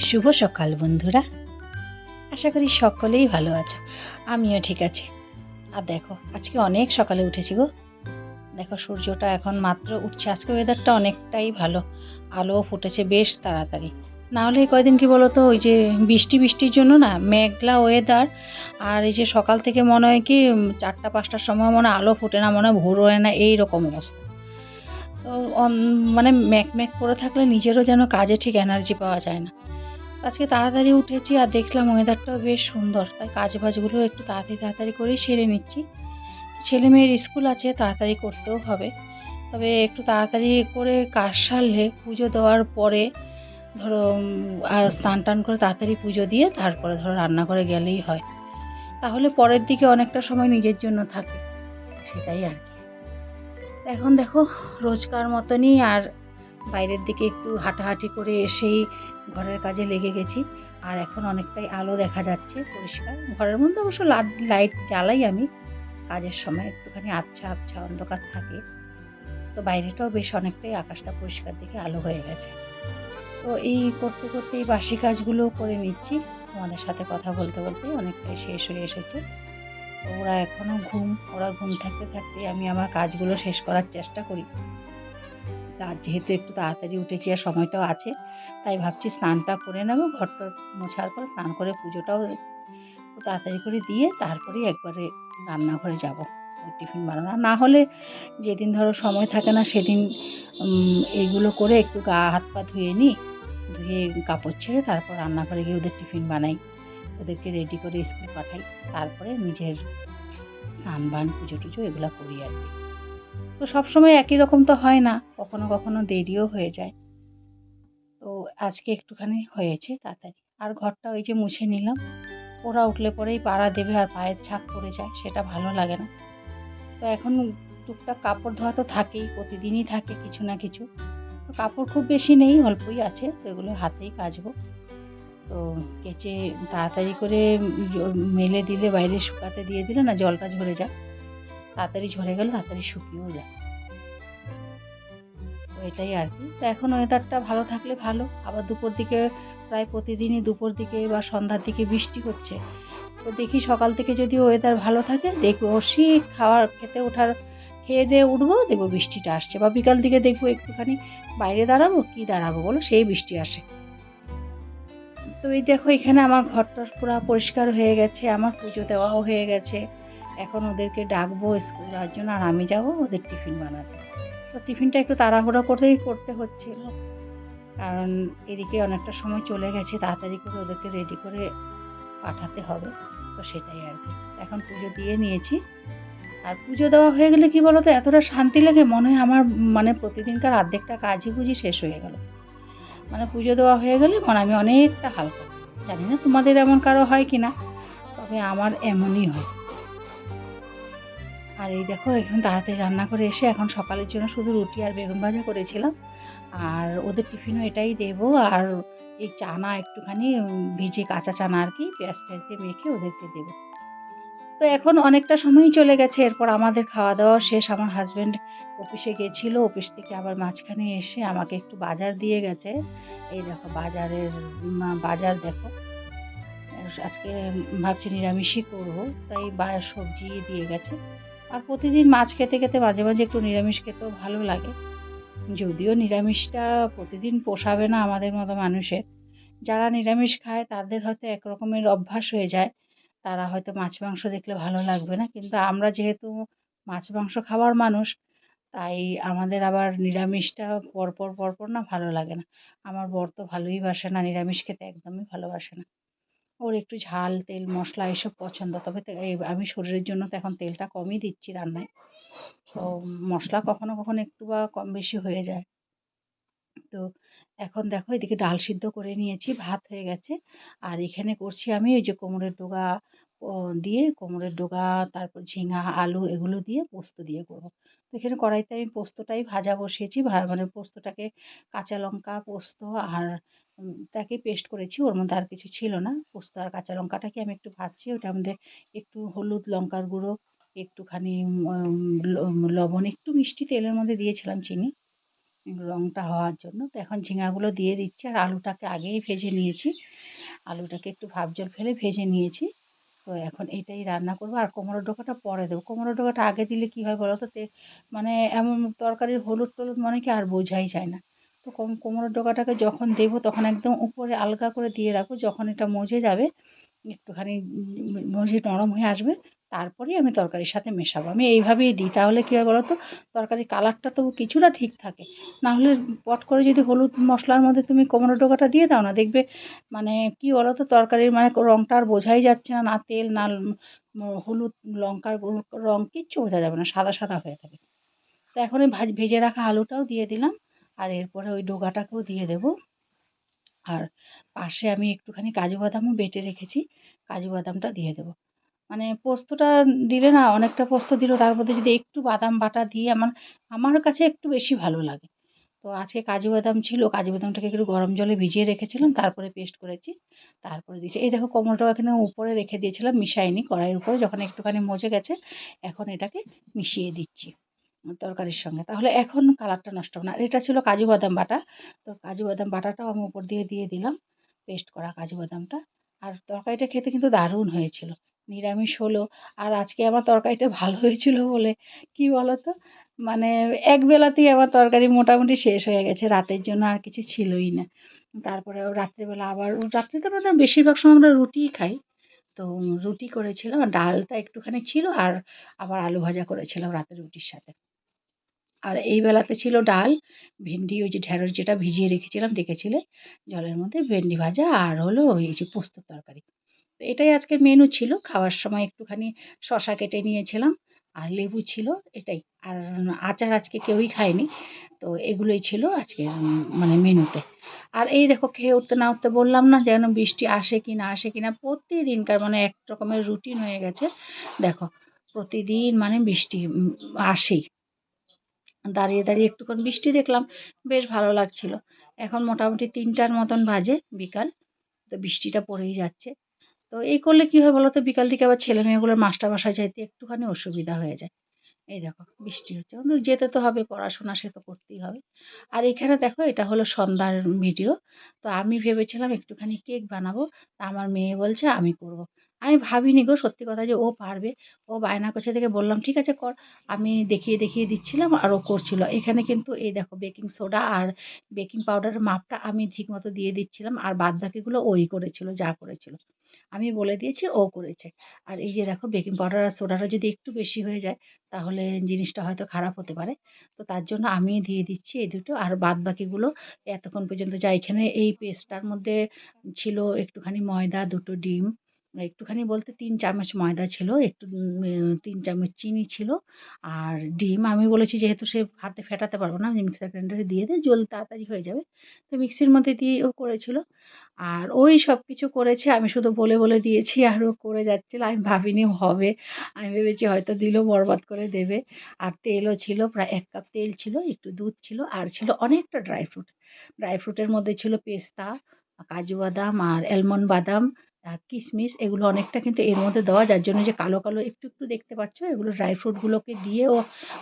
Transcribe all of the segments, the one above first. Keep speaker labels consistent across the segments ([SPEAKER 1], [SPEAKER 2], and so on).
[SPEAKER 1] শুভ সকাল বন্ধুরা। আশা করি সকলেই ভালো আছো। আমিও ঠিক আছি। আর দেখো, আজকে অনেক সকালে উঠেছি গো। দেখো, সূর্যটা এখন মাত্র উঠছে। আজকে ওয়েদারটা অনেকটাই ভালো। আলো ফুটেছে বেশ তাড়াতাড়ি। না হলে কয়দিন কি বলো তো ওই যে বৃষ্টি বৃষ্টির জন্য না, মেঘলা ওয়েদার আর এই যে সকাল থেকে মনে হয় কি চারটা, পাঁচটার সময় মনে আলো ফোটে না, মনে হয় ভোর হয় না এই রকম অবস্থা। তো মানে ম্যাক ম্যাক করে থাকলে নিজেরও যেন কাজে ঠিক এনার্জি পাওয়া যায় না। আজকে তাড়াতাড়ি উঠেছি আর দেখলাম ওয়েদারটাও বেশ সুন্দর। তাই কাজ বাজগুলো একটু তাড়াতাড়ি তাড়াতাড়ি করেই সেরে নিচ্ছি। ছেলে মেয়ের স্কুল আছে, তাড়াতাড়ি করতেও হবে। তবে একটু তাড়াতাড়ি করে কাজ সারলে, পুজো দেওয়ার পরে ধরো আর স্নান টান করে তাড়াতাড়ি পুজো দিয়ে তারপরে ধরো রান্না করে গেলেই হয়। তাহলে পরের দিকে অনেকটা সময় নিজের জন্য থাকে, সেটাই আর কি। এখন দেখো, রোজকার মতনই আর বাইরের দিকে একটু হাঁটাহাঁটি করে এসেই ঘরের কাজে লেগে গেছি। আর এখন অনেকটাই আলো দেখা যাচ্ছে পরিষ্কার। ঘরের মধ্যে অবশ্য লাইট জ্বালাই আমি। কাজের সময় একটুখানি আবছা আবছা অন্ধকার থাকে। তো বাইরেটাও বেশ অনেকটাই আকাশটা পরিষ্কার দিকে আলো হয়ে গেছে। তো এই করতে করতে এই বাসি কাজগুলো করে নিচ্ছি। তোমাদের সাথে কথা বলতে বলতে অনেকটাই শেষ হয়ে এসেছে। ওরা এখনও ঘুম, ওরা ঘুম থাকতে থাকতে আমি আমার কাজগুলো শেষ করার চেষ্টা করি। কাজ যেহেতু একটু তাড়াতাড়ি উঠেছি আর সময়টাও আছে, তাই ভাবছি স্নানটা করে নেব, ঘরটা মোছার পর স্নান করে পুজোটাও তাড়াতাড়ি করে দিয়ে তারপরেই একবারে রান্নাঘরে যাব, টিফিন বানানো না হলে যেদিন ধরো সময় থাকে না সেদিন এইগুলো করে একটু গা হাত পা ধুয়ে নিই, ধুয়ে কাপড় ছেড়ে তারপর রান্নাঘরে গিয়ে ওদের টিফিন বানাই, ওদেরকে রেডি করে স্কুল পাঠাই, তারপরে নিজের স্নান বান পুজো টুজো এগুলো করি আর কি। তো সবসময় একই রকম তো হয় না, কখনো কখনো দেরিও হয়ে যায়। তো আজকে একটুখানি হয়েছে তাড়াতাড়ি। আর ঘরটা ওই যে মুছে নিলাম। ওরা উঠলে পরেই পাড়া দেবে আর পায়ের ছাপ পড়ে যায়, সেটা ভালো লাগে না। তো এখন টুকটাক কাপড় ধোয়া তো থাকেই, প্রতিদিনই থাকে কিছু না কিছু। তো কাপড় খুব বেশি নেই, অল্পই আছে, তো এগুলো হাতেই কাচবো। তো কেচে তাড়াতাড়ি করে মেলে দিলে, বাইরে শুকাতে দিয়ে দিলে না জলটা ঝরে যায়। তাড়াতাড়ি ঝরে গেলে, তাড়াতাড়ি শুকিয়েও যায়। তো এটাই আর কি। তো এখন ওয়েদারটা ভালো থাকলে ভালো। আবার দুপুর দিকে, প্রায় প্রতিদিনই দুপুর দিকে বা সন্ধ্যার দিকে বৃষ্টি হচ্ছে। তো দেখি সকাল থেকে যদি ওয়েদার ভালো থাকে, দেখব অবশ্যই খাওয়ার, খেতে ওঠার, খেয়ে দিয়ে উঠবো, দেখব বৃষ্টিটা আসছে। বা বিকাল দিকে দেখব একটুখানি বাইরে দাঁড়াবো, কি দাঁড়াবো বলো, সেই বৃষ্টি আসে। তো এই দেখো, এখানে আমার ঘরটা পুরো পরিষ্কার হয়ে গেছে, আমার পুজো দেওয়াও হয়ে গেছে। এখন ওদেরকে ডাকবো স্কুল যাওয়ার জন্য, আর আমি যাব ওদের টিফিন বানাতে। তো টিফিনটা একটু তাড়াহুড়ো করেই করতে হচ্ছিল। কারণ এদিকে অনেকটা সময় চলে গেছে, তাড়াতাড়ি করে ওদেরকে রেডি করে পাঠাতে হবে। তো সেটাই আর কি। এখন পুজো দিয়ে নিয়েছি। আর পুজো দেওয়া হয়ে গেলে কি বলতো, এতটা শান্তি লাগে, মনে হয় আমার মানে প্রতিদিনকার অর্ধেকটা কাজই বুঝি শেষ হয়ে গেল। মানে পুজো দেওয়া হয়ে গেলে মনে আমি অনেকটা হালকা। জানি না তোমাদের এমন কারও হয় কি না তবে আমার এমনই হয়। আর এই দেখো, এখন তাড়াতাড়ি রান্না করে এসে এখন সকালের জন্য শুধু রুটি আর বেগুন ভাজা করেছিলাম। আর ওদের টিফিনও এটাই দেবো। আর এই চানা একটুখানি ভিজে কাঁচা চানা আর কি পেঁয়াজ টেয়াজ দিয়ে মেখে ওদেরকে দেবো। তো এখন অনেকটা সময়ই চলে গেছে। এরপর আমাদের খাওয়া দাওয়া শেষ। আমার হাজব্যান্ড অফিসে গেছিল। অফিস থেকে আবার মাঝখানে এসে আমাকে একটু বাজার দিয়ে গেছে। এই দেখো, বাজারের বাজার দেখো। আজকে ভাবছি নিরামিষই করব। তাই বা, সবজি দিয়ে গেছে। আর প্রতিদিন মাছ খেতে খেতে মাঝে মাঝে একটু নিরামিষ খেতেও ভালো লাগে। যদিও নিরামিষটা প্রতিদিন পোষাবে না আমাদের মতো মানুষের। যারা নিরামিষ খায়, তাদের হয়তো এক রকমের অভ্যাস হয়ে যায়। তারা হয়তো মাছ মাংস দেখলে ভালো লাগবে না। কিন্তু আমরা যেহেতু মাছ মাংস খাওয়ার মানুষ, তাই আমাদের আবার নিরামিষটা পরপর পরপর না ভালো লাগে না। আমার বর তো ভালোই বাসে না, নিরামিষ খেতে একদমই ভালোবাসে না। ওর একটু ঝাল, তেল, মশলা এসব পছন্দ। তবে আমি শরীরের জন্য তো এখন তেলটা কমই দিচ্ছি রান্নায়। তো মশলা কখনো কখনো একটু বা কম বেশি হয়ে যায়। তো এখন দেখো এদিকে ডাল সিদ্ধ করে নিয়েছি, ভাত হয়ে গেছে। আর এখানে করছি আমি ওই যে কোমরের ডোগা দিয়ে কোমরের ডোগা, তারপর ঝিঙা, আলু এগুলো দিয়ে পোস্ত দিয়ে করব। তো এখানে কড়াইতে আমি পোস্তটাই ভাজা বসিয়েছি। মানে পোস্তটাকে কাঁচা লঙ্কা, পোস্ত আর তাকে পেস্ট করেছি। ওর মধ্যে আর কিছু ছিল না। পোস্ত আর কাঁচা লঙ্কাটাকে আমি একটু ভাজছি ওটার মধ্যে একটু হলুদ লঙ্কার গুঁড়ো, একটুখানি লবণ, একটু মিষ্টি তেলের মধ্যে দিয়েছিলাম চিনি। রঙটা হওয়ার জন্য। তো এখন ঝিঙাগুলো দিয়ে দিচ্ছি আর আলুটাকে আগেই ভেজে নিয়েছি। আলুটাকে একটু ভাপ জল ফেলে ভেজে নিয়েছি। তো এখন এটাই রান্না করব। আর কোমরের ডোকাটা পরে দেবো। কোমরের ডোকাটা আগে দিলে কী হয় বলো তো তে মানে এমন তরকারির হলুদ টলুদ মানে কি আর বোঝাই যায় না। তো কম, কোমরের ডোকাটাকে যখন দেবো তখন একদম উপরে আলগা করে দিয়ে রাখব, যখন এটা মজে যাবে, একটুখানি মজে নরম হয়ে আসবে, তারপরেই আমি তরকারির সাথে মেশাবো। আমি এইভাবেই দিই। তাহলে কী হয় বলো তো? তরকারির কালারটা তবু কিছুটা ঠিক থাকে। নাহলে পট করে যদি হলুদ মশলার মধ্যে তুমি কোমড়ো ডোকাটা দিয়ে দাও না, দেখবে মানে কী বলো তো? তরকারির মানে রঙটা আর বোঝাই যাচ্ছে না না তেল, না হলুদ, লঙ্কার রঙ কিচ্ছু বোঝা যাবে না, সাদা সাদা হয়ে থাকে। তো এখন ভাজ, ভেজে রাখা আলুটাও দিয়ে দিলাম। আর এরপরে ওই ডোগাটাকেও দিয়ে দেবো। আর পাশে আমি একটুখানি কাজু বাদামও বেটে রেখেছি, কাজু বাদামটা দিয়ে দেবো। মানে পোস্তটা দিলে না, অনেকটা পোস্ত দিলেও তার মধ্যে যদি একটু বাদাম বাটা দিয়ে আমার আমার কাছে একটু বেশি ভালো লাগে। তো আজকে কাজু বাদাম ছিল, কাজু বাদামটাকে একটু গরম জলে ভিজিয়ে রেখেছিলাম, তারপরে পেস্ট করেছি, তারপরে দিয়েছি। এই দেখো কোমরটা এখানে উপরে রেখে দিয়েছিলাম মিশাইনি কড়াইয়ের উপরে, যখন একটুখানি মজে গেছে, এখন এটাকে মিশিয়ে দিচ্ছি। তরকারির সঙ্গে। তাহলে এখন কালারটা নষ্ট হবে না। এটা ছিল কাজু বাদাম বাটা। তো কাজু বাদাম বাটাটাও আমি উপর দিয়ে দিয়ে দিলাম। পেস্ট করা কাজু বাদামটা। আর তরকারিটা খেতে কিন্তু দারুণ হয়েছিল। নিরামিষ হলো। আর আজকে আমার তরকারিটা ভালো হয়েছিল বলে কি বলো তো মানে এক বেলাতেই আমার তরকারি মোটামুটি শেষ হয়ে গেছে। রাতের জন্য আর কিছু ছিলই না। তারপরে রাত্রেবেলা আবার রাত্রে তো আমরা বেশিরভাগ সময় আমরা রুটিই খাই। তো রুটি করেছিলাম। ডালটা একটুখানি ছিল। আর আবার আলু ভাজা করেছিলাম রাতের রুটির সাথে। আর এই বেলাতে ছিল ডাল, ভেন্ডি ওই যে ঢ্যাঁড়স যেটা ভিজিয়ে রেখেছিলাম দেখেছিলে? জলের মধ্যে ভেন্ডি ভাজা আর হলো ওই যে পোস্তর তরকারি। তো এটাই আজকের মেনু ছিল। খাওয়ার সময় একটুখানি শশা কেটে নিয়েছিলাম আর লেবু ছিল এটাই। আর আচার আজকে কেউই খায়নি। তো এগুলোই ছিল আজকে মানে মেনুতে আর এই দেখো খেয়ে উঠতে না উঠতে বললাম না যেন বৃষ্টি আসে কি না আসে কি না, প্রতিদিনকার মানে এক রকমের রুটিন হয়ে গেছে। দেখো, প্রতিদিন মানে বৃষ্টি আসেই। দাঁড়িয়ে দাঁড়িয়ে একটুক্ষণ বৃষ্টি দেখলাম, বেশ ভালো লাগছিল। এখন মোটামুটি তিনটার মতন বাজে বিকাল, তো বৃষ্টিটা পড়েই যাচ্ছে। তো এই করলে কী হয় বলো তো বিকাল দিকে আবার ছেলে মেয়েগুলোর মাস্টার বাসায় যাইতে একটুখানি অসুবিধা হয়ে যায়। এই দেখো, বৃষ্টি হচ্ছে। কিন্তু যেতে তো হবে, পড়াশোনা সে তো করতেই হবে। আর এখানে দেখো, এটা হলো সন্ধ্যার ভিডিও। তো আমি ভেবেছিলাম একটুখানি কেক বানাবো। তা আমার মেয়ে বলছে, আমি করব। আমি ভাবিনি গো সত্যি কথা যে ও পারবে। ও বায়না করছে দেখে বললাম, ঠিক আছে কর। আমি দেখিয়ে দেখিয়ে দিচ্ছিলাম আর ও করছিল। এখানে কিন্তু এই দেখো বেকিং সোডা আর বেকিং পাউডারের মাপটা আমি ঠিকমতো দিয়ে দিচ্ছিলাম আর বাদ বাকিগুলো ওই করেছিল, যা করেছিল। আমি বলে দিয়েছি ও করেছে। আর এই যে দেখো বেকিং পাউডার আর সোডাটা যদি একটু বেশি হয়ে যায়, তাহলে জিনিসটা হয়তো খারাপ হতে পারে। তো তার জন্য আমি দিয়ে দিচ্ছি এই দুটো আর বাদ বাকিগুলো এতক্ষণ পর্যন্ত যা এখানে এই পেস্টটার মধ্যে ছিল একটুখানি ময়দা, দুটো ডিম একটুখানি বলতে তিন চামচ ময়দা ছিল, একটু তিন চামচ চিনি ছিল। আর ডিম আমি বলেছি যেহেতু সে হাতে ফেটাতে পারব না, আমি মিক্সার গ্রাইন্ডারে দিয়ে দিই জল তাড়াতাড়ি হয়ে যাবে। তো মিক্সির মধ্যে দিয়ে ও করেছিল। আর ওই সব কিছু করেছে, আমি শুধু বলে বলে দিয়েছি, আর ও করে যাচ্ছিল। আমি ভাবিনি হবে। আমি ভেবেছি হয়তো দিলেও বরবাদ করে দেবে। আর তেলও ছিল, প্রায় এক কাপ তেল ছিল, একটু দুধ ছিল, আর ছিল অনেকটা ড্রাই ফ্রুট ড্রাই ফ্রুটের মধ্যে ছিল পেস্তা, কাজু বাদাম, আর অ্যালমন্ড বাদাম কিশমিশ এগুলো অনেকটা কিন্তু এর মধ্যে দেওয়া যার জন্য যে কালো কালো একটু একটু দেখতে পাচ্ছ, এগুলো ড্রাই ফ্রুটগুলোকে দিয়ে ও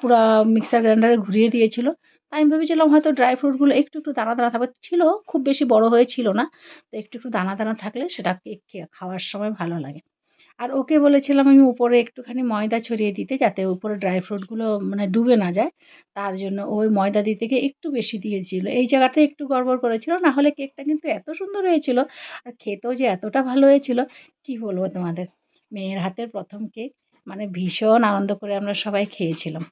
[SPEAKER 1] পুরো মিক্সার গ্রাইন্ডারে ঘুরিয়ে দিয়েছিল। আমি ভেবেছিলাম হয়তো ড্রাই ফ্রুটগুলো একটু একটু দানা দানা থাকবে। ছিল, খুব বেশি বড় হয়ে ছিল না। তো একটু একটু দানা দানা থাকলে সেটা কেক খাওয়ার সময় ভালো লাগে। আর ওকে বলেছিলাম আমি উপরে একটুখানি ময়দা ছড়িয়ে দিতে যাতে উপরে ড্রাই ফ্রুটগুলো মানে ডুবে না যায়। তার জন্য ওই ময়দা দিতে গিয়ে একটু বেশি দিয়েছিল। এই জায়গাতে একটু গড়বড় করেছিল, না হলে কেকটা কিন্তু এত সুন্দর হয়েছিল আর খেতেও যে এতটা ভালো হয়েছিল, কি বলব তোমাদের? মেয়ের হাতের প্রথম কেক মানে ভীষণ আনন্দ করে আমরা সবাই খেয়েছিলাম।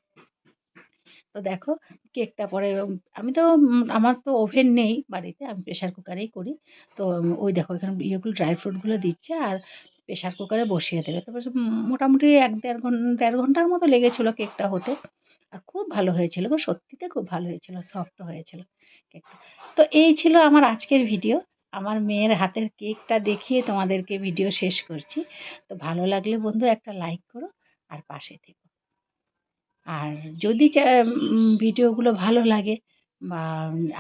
[SPEAKER 1] তো দেখো কেকটা পরে আমি তো আমার তো ওভেন নেই বাড়িতে, আমি প্রেশার কুকারেই করি। তো ওই দেখো এখানে ইয়েগুলো ড্রাই ফ্রুটগুলো দিচ্ছে আর প্রেশার কুকারে বসিয়ে দেবে। তারপর মোটামুটি এক দেড় ঘণ্টা দেড় ঘণ্টার মতো লেগেছিলো কেকটা হতে। আর খুব ভালো হয়েছিল গো, সত্যিতে খুব ভালো হয়েছিল সফট হয়েছিল কেকটা। তো এই ছিল আমার আজকের ভিডিও আমার মেয়ের হাতের কেকটা দেখিয়ে তোমাদেরকে ভিডিও শেষ করছি। তো ভালো লাগলে বন্ধু একটা লাইক করো আর পাশে থেকো। আর যদি ভিডিওগুলো ভালো লাগে বা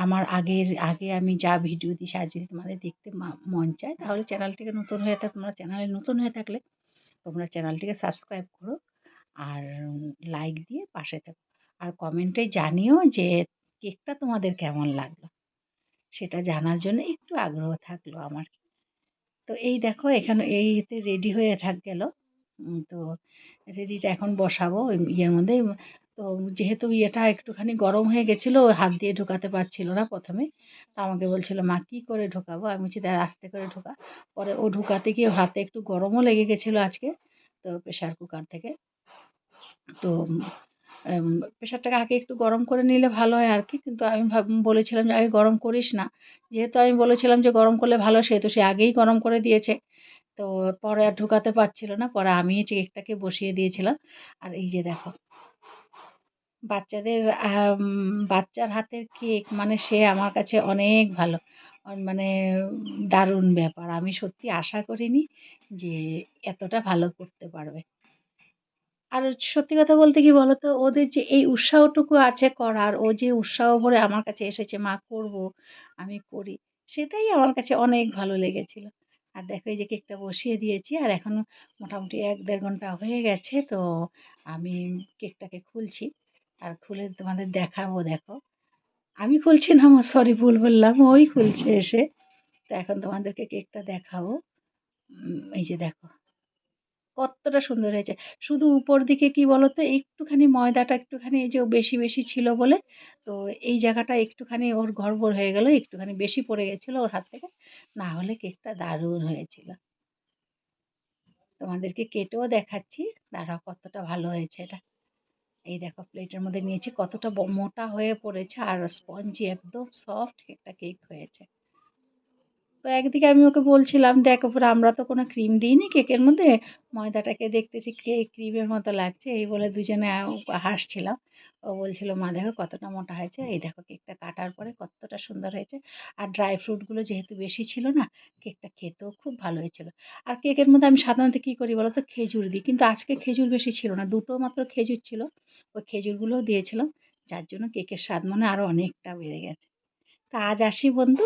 [SPEAKER 1] আমার আগের, আগে আমি যা ভিডিও দিই আর যদি তোমাদের দেখতে মন চায়, তাহলে চ্যানেলটিকে নতুন হয়ে থাকে, তোমরা চ্যানেলে নতুন হয়ে থাকলে তোমরা চ্যানেলটিকে সাবস্ক্রাইব করো আর লাইক দিয়ে পাশে থাকো। আর কমেন্টে জানিও যে কেকটা তোমাদের কেমন লাগল। সেটা জানার জন্য একটু আগ্রহ থাকল আমার। তো এই দেখো, এখানে এইতে রেডি হয়ে থাক গেল। তো রেডিটা এখন বসাবো, ওই ইয়ের মধ্যে। তো যেহেতু ইয়েটা একটুখানি গরম হয়ে গেছিল হাত দিয়ে ঢোকাতে পারছিল না প্রথমে। তো আমাকে বলছিল, মা, কী করে ঢোকাবো? আমি বলছি, দাঁড়া, আস্তে করে ঢোকা। পরে ও ঢোকাতে গিয়ে হাতে একটু গরমও লেগে গেছিল আজকে, তো প্রেশার কুকার থেকে। তো প্রেশারটাকে আগে একটু গরম করে নিলে ভালো হয় আর কি। কিন্তু আমি বলেছিলাম যে, আগে গরম করিস না। যেহেতু আমি বলেছিলাম যে, গরম করলে ভালো, সেহেতু সে আগেই গরম করে দিয়েছে। তো পরে আর ঢোকাতে পারছিল না। পরে আমি কেকটাকে বসিয়ে দিয়েছিলাম। আর এই যে দেখো, বাচ্চাদের বাচ্চার হাতের কেক মানে সে আমার কাছে অনেক ভালো। মানে দারুণ ব্যাপার। আমি সত্যি আশা করিনি যে এতটা ভালো করতে পারবে। আর সত্যি কথা বলতে কি বলো তো ওদের যে এই উৎসাহটুকু আছে করার, ও যে উৎসাহ ভরে আমার কাছে এসেছে, মা, করব, আমি করি। সেটাই আমার কাছে অনেক ভালো লেগেছিল। আর দেখো এই যে কেকটা বসিয়ে দিয়েছি, আর এখন মোটামুটি এক দেড় ঘণ্টা হয়ে গেছে, তো আমি কেকটাকে খুলছি। আর খুলে তোমাদের দেখাবো, দেখো। আমি খুলছি না আমার সরি ভুল বললাম, ওই খুলছে এসে। তো এখন তোমাদেরকে কেকটা দেখাবো। এই যে দেখো। কতটা সুন্দর হয়েছে। শুধু উপর দিকে কি বলতো, একটুখানি ময়দাটা একটুখানি এই যে বেশি বেশি ছিল বলে, তো এই জায়গাটা একটুখানি ওর গড়বড় হয়ে গেল, একটুখানি বেশি পড়ে গেছিল ওর হাত থেকে। না হলে কেকটা দারুণ হয়েছিল। তোমাদেরকে কেটেও দেখাচ্ছি, দাঁড়াও কতটা ভালো হয়েছে এটা। এই দেখো প্লেটের মধ্যে নিয়েছি, কতটা মোটা হয়ে পড়েছে, আর স্পঞ্জি একদম সফট একটা কেক হয়েছে। তো একদিকে আমি ওকে বলছিলাম, দেখ ওপরে আমরা তো কোনো ক্রিম দিইনি কেকের মধ্যে। ময়দাটাকে দেখতে ঠিক ক্রিমের মতো লাগছে? এই বলে দুজনে হাসছিলাম। ও বলছিল, মা, দেখো কতটা মোটা হয়েছে। এই দেখো কেকটা কাটার পরে কতটা সুন্দর হয়েছে। আর ড্রাই ফ্রুটগুলো যেহেতু বেশি ছিল না কেকটা খেতেও খুব ভালো হয়েছিল। আর কেকের মধ্যে আমি সাধারণত কী করি বলো তো খেজুর দিই। কিন্তু আজকে খেজুর বেশি ছিল না, দুটো মাত্র খেজুর ছিল। ওই খেজুরগুলোও দিয়েছিলাম। যার জন্য কেকের স্বাদ মনে আরও অনেকটা বেড়ে গেছে। তা আজ আসি বন্ধু।